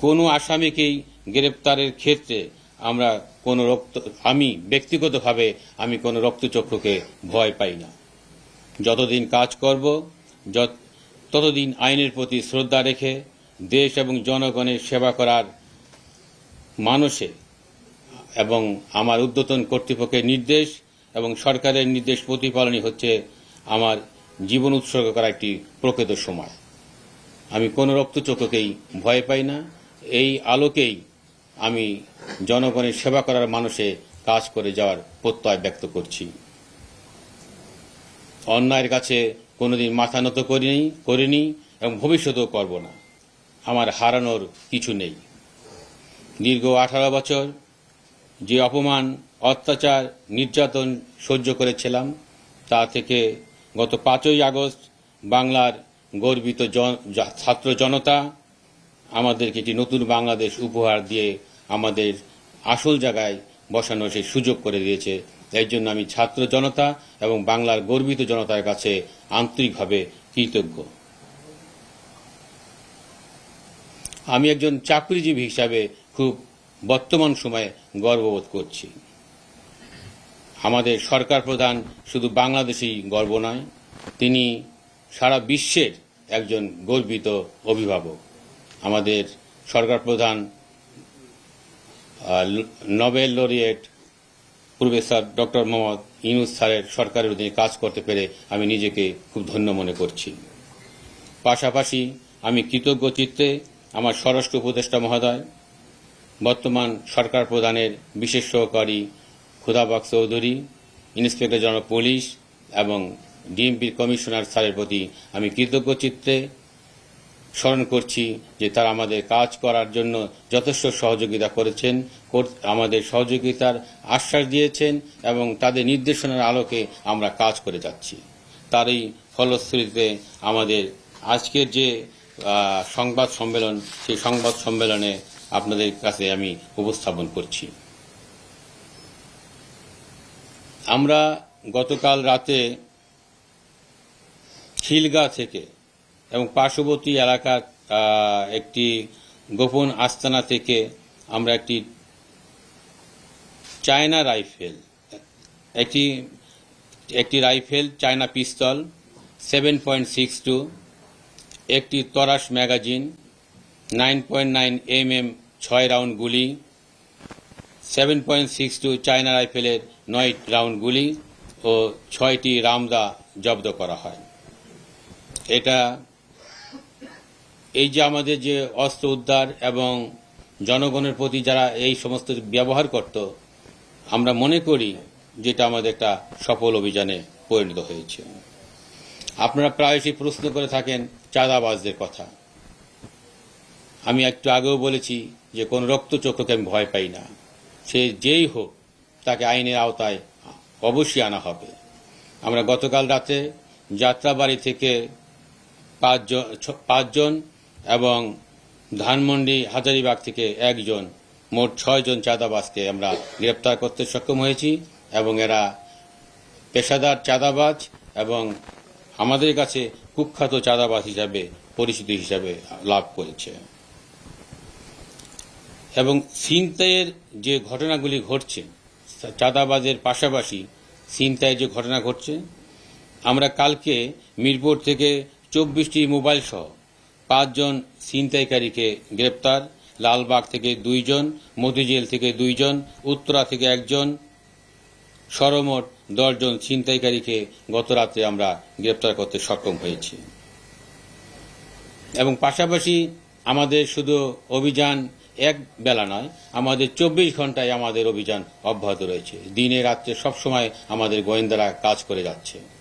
কোনো আসামিকেই গ্রেপ্তারের ক্ষেত্রে আমরা কোনো রক্ত, আমি ব্যক্তিগতভাবে আমি কোনো রক্তচক্রকে ভয় পাই না। যতদিন কাজ করব ততদিন আইনের প্রতি শ্রদ্ধা রেখে দেশ এবং জনগণের সেবা করার মানুষে এবং আমার উদ্যতন কর্তৃপক্ষের নির্দেশ এবং সরকারের নির্দেশ প্রতিপালনই হচ্ছে আমার জীবন উৎসর্গ করা একটি প্রকৃত সময়। আমি কোনো রক্তচক্রকেই ভয় পাই না। এই আলোকেই আমি জনগণের সেবা করার মানুষে কাজ করে যাওয়ার প্রত্যয় ব্যক্ত করছি। অন্যায়ের কাছে কোনোদিন মাথা নত করিনি করিনি এবং ভবিষ্যতেও করব না। আমার হারানোর কিছু নেই। দীর্ঘ আঠারো বছর যে অপমান, অত্যাচার, নির্যাতন সহ্য করেছিলাম, তা থেকে গত পাঁচই আগস্ট বাংলার গর্বিত ছাত্র জনতা আমাদেরকে একটি নতুন বাংলাদেশ উপহার দিয়ে আমাদের আসল জায়গায় বসানোর সেই সুযোগ করে দিয়েছে। এই জন্য আমি ছাত্র জনতা এবং বাংলার গর্বিত জনতার কাছে আন্তরিকভাবে কৃতজ্ঞ। আমি একজন চাকরিজীবী হিসাবে খুব বর্তমান সময়ে গর্ববোধ করছি। আমাদের সরকার প্রধান শুধু বাংলাদেশেই গর্ব নয়, তিনি সারা বিশ্বের একজন গর্বিত অভিভাবক। আমাদের সরকার প্রধান Nobel laureate professor doctor Muhammad Yunus স্যারের সরকারের অধীনে কাজ করতে পেরে আমি নিজেকে খুব ধন্য মনে করছি। পাশাপাশি আমি কৃতজ্ঞ চিত্তে আমার স্বরাষ্ট্র উপদেষ্টা মহোদয়, বর্তমান সরকার প্রধানের বিশেষ সহকারী খুদাবাক চৌধুরী, ইন্সপেক্টর জেনারেল পুলিশ এবং ডিএমপির কমিশনার স্যারের প্রতি আমি কৃতজ্ঞ চিত্তে স্মরণ করছি যে তারা আমাদের কাজ করার জন্য যথেষ্ট সহযোগিতা করেছেন আমাদের সহযোগিতার আশ্বাস দিয়েছেন এবং তাদের নির্দেশনার আলোকে আমরা কাজ করে যাচ্ছি। তারই ফলশ্রুতিতে আমাদের আজকের যে সংবাদ সম্মেলন, সেই সংবাদ সম্মেলনে আপনাদের কাছে আমি উপস্থাপন করছি। আমরা গতকাল রাতে খিলগা থেকে এবং পার্শ্ববর্তী এলাকার একটি গোপন আস্তানা থেকে আমরা একটি চায়না রাইফেল, একটি একটি rifle, China pistol, seven point six two, একটি তরাস magazine, nine point nine M M ছয় রাউন্ড গুলি, seven point six two China রাইফেলের নয় রাউন্ড গুলি ও ছয়টি রামদা জব্দ করা হয়। এটা এই যে আমাদের যে অস্ত্র উদ্ধার এবং জনগণের প্রতি যারা এই সমস্ত ব্যবহার করত, আমরা মনে করি যেটা আমাদের একটা সফল অভিযানে পরিণত হয়েছে। আপনারা প্রায়শই প্রশ্ন করে থাকেন চাঁদাবাজদের কথা। আমি একটু আগেও বলেছি যে কোন রক্তচক্ষুকে আমি ভয় পাই না। সে যেই হোক, তাকে আইনের আওতায় অবশ্যই আনা হবে। আমরা গতকাল রাতে যাত্রাবাড়ি থেকে পাঁচজন পাঁচজন এবং ধানমন্ডি হাজারিবাগ থেকে একজন, মোট ছয়জন চাঁদাবাজকে আমরা গ্রেপ্তার করতে সক্ষম হয়েছি এবং এরা পেশাদার চাঁদাবাজ এবং আমাদের কাছে কুখ্যাত চাঁদাবাজ হিসাবে, পরিচিতি হিসাবে লাভ করেছে। এবং সিনতাইয়ের যে ঘটনাগুলি ঘটছে, চাঁদাবাজের পাশাপাশি সিনতাইয়ের যে ঘটনা ঘটছে, আমরা কালকে মিরপুর থেকে চব্বিশটি মোবাইল সহ পাঁচজন ছিনতাইকারীকে গ্রেপ্তার, লালবাগ থেকে দুইজন, মতিঝিল থেকে দুইজন, উত্তরা থেকে একজন সরমোট দশজন ছিনতাইকারীকে গত রাতে আমরা গ্রেপ্তার করতে সক্ষম হয়েছি। এবং পাশাপাশি আমাদের শুধু অভিযান এক বেলা নয়, আমাদের চব্বিশ ঘন্টায় আমাদের অভিযান অব্যাহত রয়েছে। দিনে রাত্রে সবসময় আমাদের গোয়েন্দারা কাজ করে যাচ্ছে।